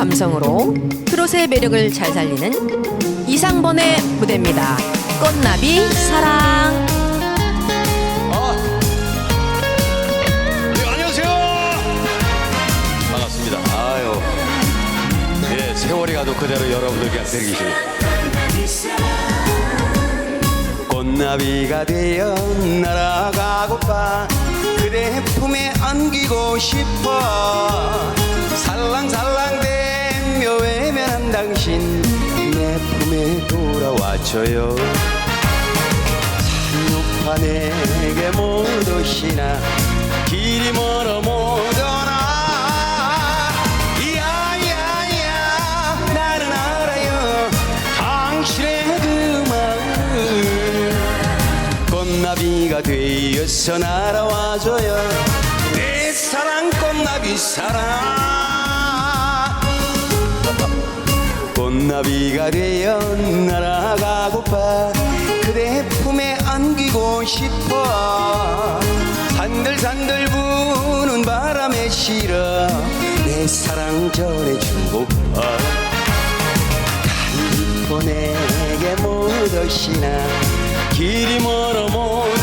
감성으로 트롯의 매력을 잘 살리는 이상번의 무대입니다. 꽃나비 사랑. 네, 안녕하세요. 반갑습니다. 아유, 예, 세월이 가도 그대로 여러분들 곁에 계시네. 꽃나비가 되어 날아가고파 그대 품에 안기고 싶어 살랑살랑 대며 외면한 당신 내 품에 돌아와줘요. 산높아 내게 못 오시나 길이 멀어 못 오나 야야야 나는 알아요. 당신의 그 마음을 꽃나비가 되어서 날아와줘요. 내 사랑 꽃나비 사랑 나비가 되어 날아가고파. 그대 품에 안기고 싶어. 산들산들 부는 바람에 실어 내 사랑 전해주고파 간디고 내게 못 오시나 길이 멀어 못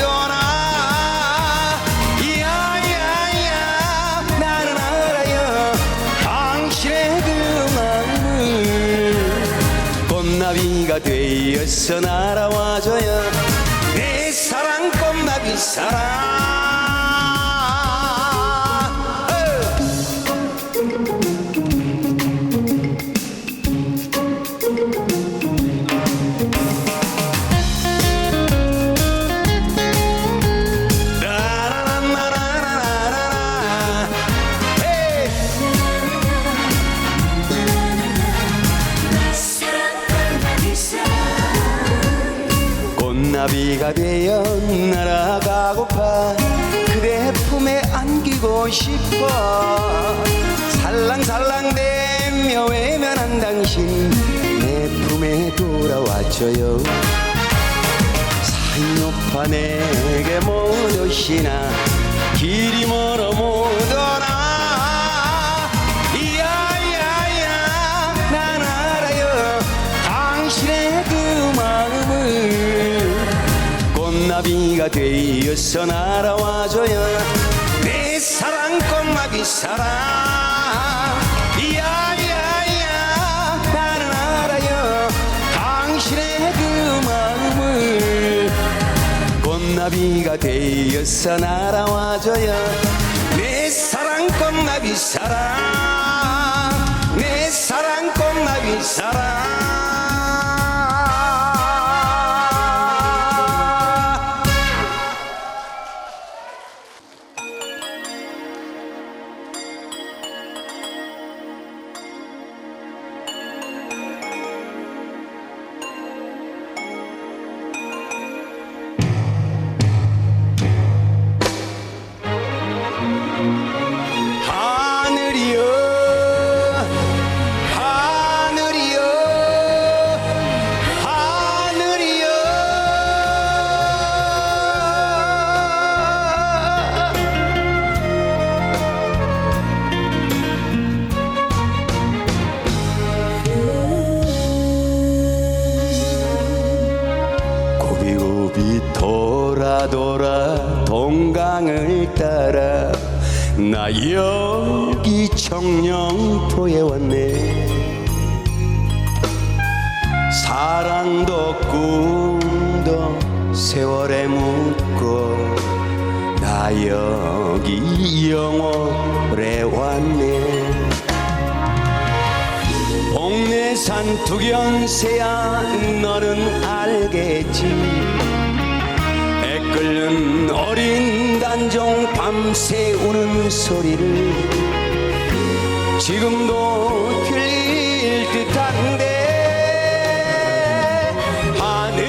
꽃나비가 되어서 날아와줘요. 내 사랑 꽃나비 사랑 비가 되어 날아가고파. 그대 품에 안기고 싶어. 살랑살랑대며 외면한 당신 내 품에 돌아와줘요. 산 높아 내게 못 오시나 길이 멀 되어서 날아와줘요 내 사랑 꽃나비 사랑 야야야 나는 알아요. 당신의 그 마음을 꽃나비가 되어서 날아와줘요 내 사랑 꽃나비 사랑 내 사랑 꽃나비 사랑 고비고비 돌아 돌아 동강을 따라 나 여기 청령포에 왔네. 사랑도 꿈도 세월에 묻고 나 여기 영월에 왔네. 옥내산 두견새야 너는 알겠지? 애 끓는 어린 단종 밤새 우는 소리를 지금도 들릴 듯한데 하늘이여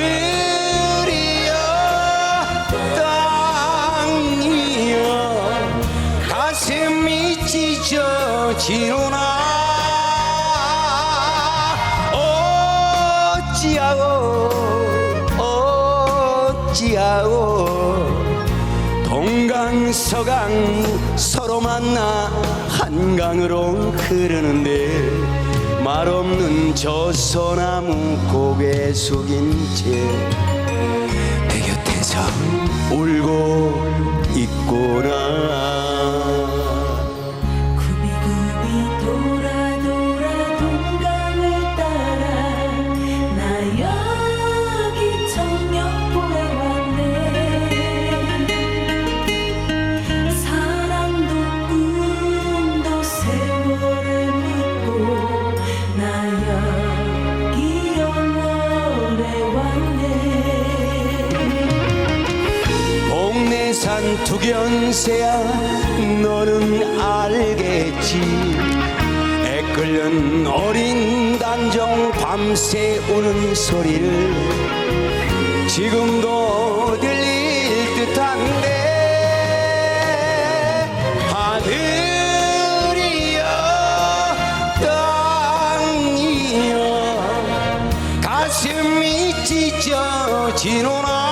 땅이여 가슴이 찢어지노나 동강 동강서강 서로 만나 한강으로 흐르는데 말없는 저 소나무 고개 숙인 채 내 곁에서 울고 동네산 두견새야 너는 알겠지. 애끓는 어린 단정 밤새 우는 소리를 지금도 들릴 듯한데. 하늘이여 땅이여 가슴이 찢어지노나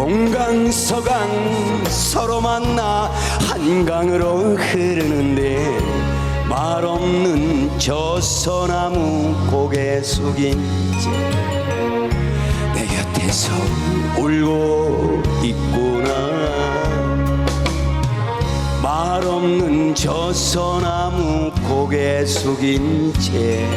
동강서강 서로 만나 한강으로 흐르는데 말 없는 저 소나무 고개 숙인 채내 곁에서 울고 있구나. 말 없는 저 소나무 고개 숙인 채